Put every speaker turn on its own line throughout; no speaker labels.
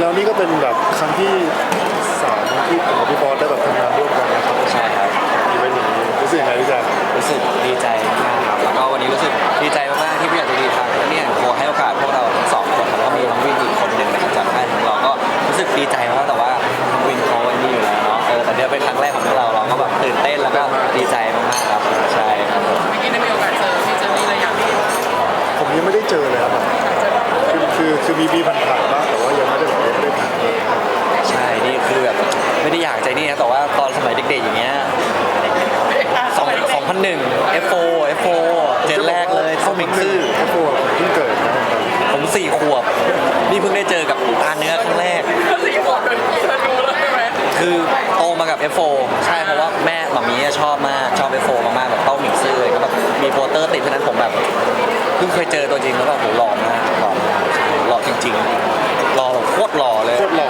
ๆแล้วนี่ก็เป็นแบบครั้งที่สามที่ผมกับพี่บอสได้แบบทำงานร่วมกันนะครับ
ใช่ครับ
อีเวนต์อย่างนี้รู้สึกยังไงพี่แจ๊ค
รู้สึกดีใจมากครับ แล้วก็วันนี้รู้สึกดีใจมากๆที่ผู้ใหญ่ใจดีทางเนี่ยโคให้โอกาสพวกเราทั้งสองคนแล้วก็มีน้องวินอีกคนหนึ่งนะครับจากค่ายของเรา ก็รู้สึกดีใจมากแต่ว่าน้องวินเขาวันนี้อยู่แล้วเนาะ เออ แต่เดี๋ยวเป็นครั้งแรกของพวกเรา เราก็แบบตื่นเต้นแล้วก็ดีใจมากๆครับใช่ครับผม
เมื่อกี้ได้มีโอกาสเจอพี่เจอรี่เลยอย่างที่
ผมยังไม่ได้เจอเลยครับคือคือคือมีบีผ่านๆบ้างแต่ว่ายังไม่ได้แบบไม่ได้ผ่าน
ใช่นี่คือแบบ ไม่ได้อยากใจนี่นะแต่ว่าตอนสมัยเด็กๆอย่างเงี้ยสองสองพันหนึ่ง F4 F4 เจนแรกเลยเข้ามิงซื่อ
แค่โฟเพิ่งเกิดนะ
ผมสี่ขวบ นี่เพิ่งได้เจอกับตาเนื้อครั้งแรก
สี่ขวบเธอรู้แล้วใช่ไหม
คือโตมากับ F4 ใช่เพราะว่าแม่หมามีชอบมาก ชอบ F4 มากๆแบบเต้าหมิงซื่อเลยก็แบบมีโปสเตอร์ติดเพราะฉะนั้นผมแบบเพิ่งเคยเจอตัวจริงแล้วแบบโหหล่อมากหล่อมากหล่อจริงๆหล่อแบบโคตรหล่อเลย
โคตรหล่อเลย
โคตรหล่อ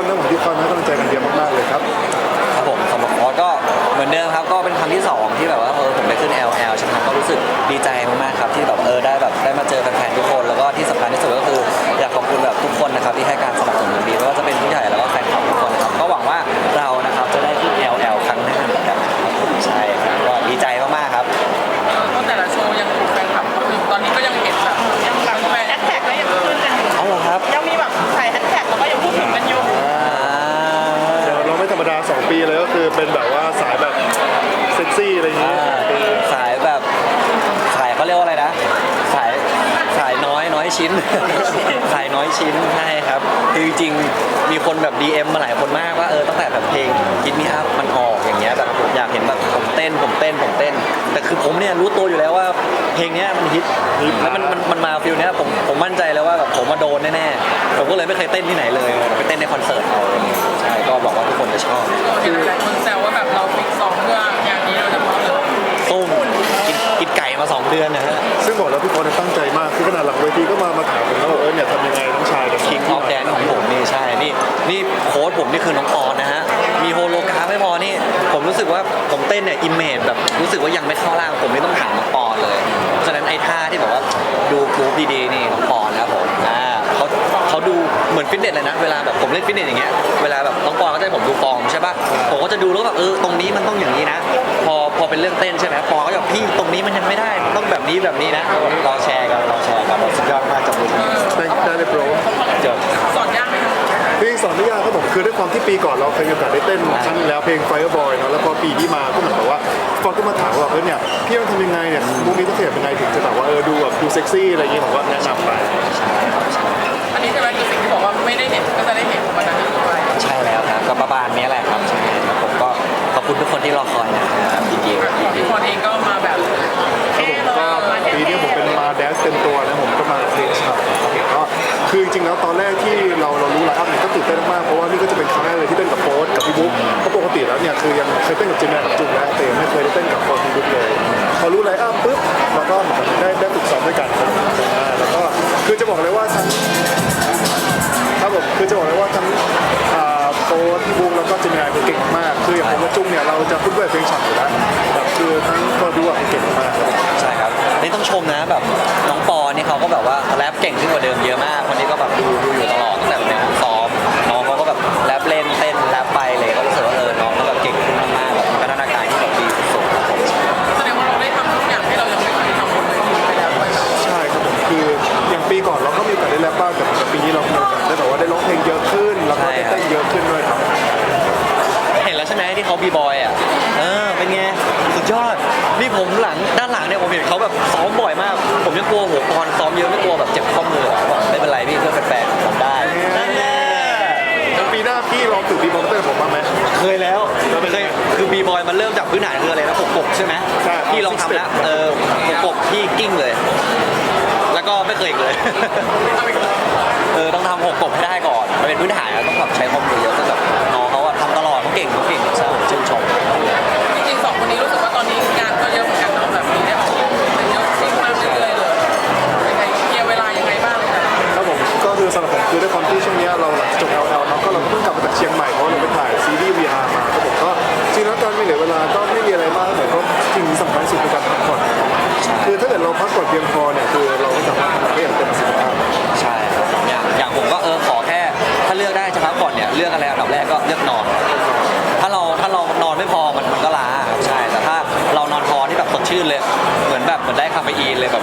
คุ
ณแฟนทุกคนนะผมที่คอยมาให้กำลังใจกันเยอะมากๆเลยครับ
ครับผมสำหรับคอสก็เหมือนเดิมครับก็เป็นครั้งที่สองที่แบบว่าเออผมได้ขึ้น LL ใช่ไหมครับก็รู้สึกดีใจมากๆครับที่แบบเออได้แบบได้มาเจอแฟนๆทุกคน แล้วก็ที่สำคัญที่สุดก็คืออยากขอบคุณแบบทุกคนนะครับที่ให้การสนับสนุนดีไม่ว่า ปีเล
ยก็คือเป็
นแบบว่าสายแบบเซ็กซี่อะไรอย่าง
อ่า
นี้
สายแบบสายเขาเรียกว่าอะไรนะ สายสายน้อยน้อยชิ้น สายน้อยชิ้นใช่ครับคือจริงๆมีคนแบบ DM มาหลายคนมากว่าเออตั้งแต่แบบเพลงคิดมีอัพมันออกอย่างเงี้ยแบบผมอยากเห็นแบบผมเต้นผมเต้นผมเต้น แต่คือผมเนี่ยรู้ตัวอยู่แล้วว่าเพลงเนี้ยมันฮิตแล้วมันมันมันมาฟิลเนี้ยผมผมมั่นใจแล้วว่าแบบผมมา โดนแน่ๆผมก็เลยไม่เคยเต้นที่ไหนเลยไปเต้นในคอนเสิร์ตเอาใช่ก็บอกว่าทุกคนจะชอบ
เห็นหลายคนแซวว่าแบบเราฟิกซ้อมเพื่ออย่างนี้โดยเฉพาะเลย
ตุ้มกินกินไก่มาสองเดือนนะฮะ
ซึ่งบอกแล้วพี่พอเนี่ยตั้งใจมากคือขนาดหลังเวทีก็มามาถามผมแล้วว่าเออเนี่ยทำยังไงน้องชายกับ
คิงออฟแดนของผมนี่ใช่นี่นี่โค้ดผมนี่คือน้องปอนนะฮะมีโฮโลกราฟไม่พอนี่ ผมรู้สึกว่าผมเต้นเนี่ยอิมเมจแบบรู้สึกว่ายังไม่เข้าร่างผมไม่ต้องถามน้องปอนเลย สเลยนะ เวลาแบบผมเล่นฟิตเนสอย่างเงี้ย เวลาแบบน้องปอก็จะให้ผมดูฟอร์มใช่ปะผมก็จะดูแล้วแบบเออตรงนี้มันต้องอย่างนี้นะ อพอเป็นเรื่องเต้นใช่ไหมปอนก็จะพี่ตรงนี้มันยังไม่ได้มันต้องแบบนี้แบบนี้นะเราแชร์กันเราแชร์กันเราสุดยอดมากจับมือ
ได้ได้เลยโปร
จบ
สอนยากไหมคะ
เพลงสอนไม่ยากครับผมคือด้วยความที่ปีก่อนเราเคยมีโอกาสได้เต้นครั้งหนึงแล้วเพลง Fireboy เนาะแล้วพอปีที่มาก็เหมือนแบบว่าฟอนก็มาถามว่าเออเนี่ยพี่ต้องทำยังไงเนี่ยมุกนี้ต้องขยับยังไงถึงจะแบบว่าเออดูแบบดูเซ็กซี่อะไรอย่างเงี้ยผมก็แนะนำไป
อันนี้ใช่ไหมคือสิ่งที่บอกว่าไม่ได้เห็นก็จะได้เห็นวันนั้นด้วย
ใช่แล้วครับก็ประมาณนี้แหละครับใช่ครับผมก็ขอบคุณทุกคนที่รอคอยนะครับ
เค
ยเต้นกับจิมแมนกับจุงแล้วแต่ยังไม่เคยได้เต้นกับโฟสพี่บุ๊กเลยพอรู้ไลน์อัพปุ๊บเราก็ได้ได้ฝึกซ้อมด้วยกันครับแล้วก็คือจะบอกเลยว่าทั้งครับผมคือจะบอกเลยว่าทั้งโฟสพี่บุ๊กแล้วก็จิมแมนคือเก่งมากคืออย่างผมกับจุงเนี่ยเราจะคุ้นเคยเพลงฉับอยู่แล้วแบบคือทั้งโฟสดูอะเก่งมาก
ใช่ครับนี่ต้องชมนะแบบน้องปอนี่เขาก็แบบว่าแรปเก่งขึ้นกว่าเดิมเยอะมากคนนี้ก็แบบดูดู
อยู่
ตลอด เค
ยแล้วเคยคือบีบอยมันเริ่มจากพื้นฐานคืออะไรนะหกกบใช่ไหม
ใช่
พี่ลองทำแล้วเออหกกบพี่กิ้งเลย แล้วก็ไม่เคยอีกเลย เออต้องทำหกกบให้ได้ก่อนมันเป็นพื้นฐาน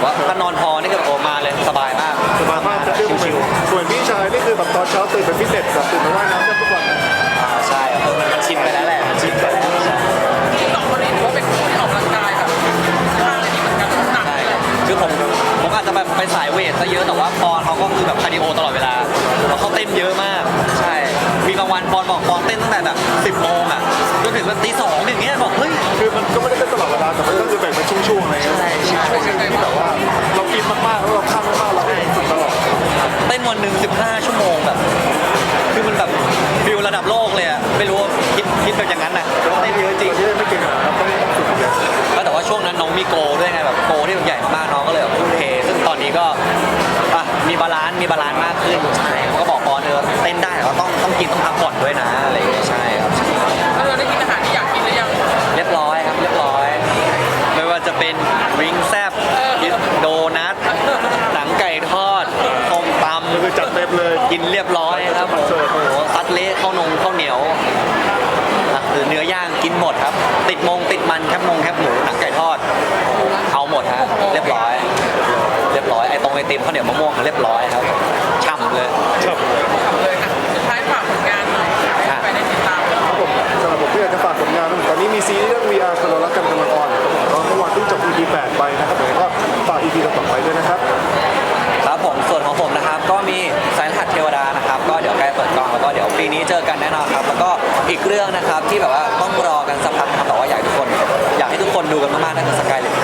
แบบว่า
ถ้า
นอนพอนี่ก็โอมาเลยสบายมาก
สบายมากจะเรื่องเป็นส่วนพี่ชายนี่คือแบบตอนเช้าตื่นไปฟิตเนสแบบตื่นมาว่ายน้ำได้ทุกวัน
อ่าใช่ครับมันชินไปแล้วแหละมันชินไปแล้วใช่
สองคนนี้ถือว่าเป็นคนที่ออกกำลังกายแบบท่าอะไรนี้เหมือนกันหนัก
ใช่
เลย
คือผมผมอาจจะแบบไปสายเวทซะเยอะแต่ว่าปอนเขาก็คือแบบคาร์ดิโอตลอดเวลาเพราะเขาเต้นเยอะมาก ใช่มีบางวันปอนบอกปอนเต้นตั้งแต่แบบ 10โมงอะจนถึงแบบตีสองอย่างเงี้ยบอกเฮ้ย
คือมันก็ไม่ได้เป็นตลอดเวลาแต่มันก็คือแบ่งเป็นช่วงๆอะไรเงี้ย
ใช่ใช่
ช่วงหนึ่งที่แบบ นึ่
ง15 ชั่วโมงแบบ คือมันแบบฟิลระดับโลกเลยอะไม่รู้ว่าคิดคิดแบบอย่างนั้นอะ หมดครับ ติ
ดม
งติดมันครับมงครับ
นี้
เจอ
กันแน่นอนครับ แล้วก็อีกเรื่องนะครับที่แบบว่าต้องรอกันสักพักนะครับแต่ว่าอยากให้ทุกคน อยากให้ทุกคนดูกันมากๆนั่นคือสกายเลย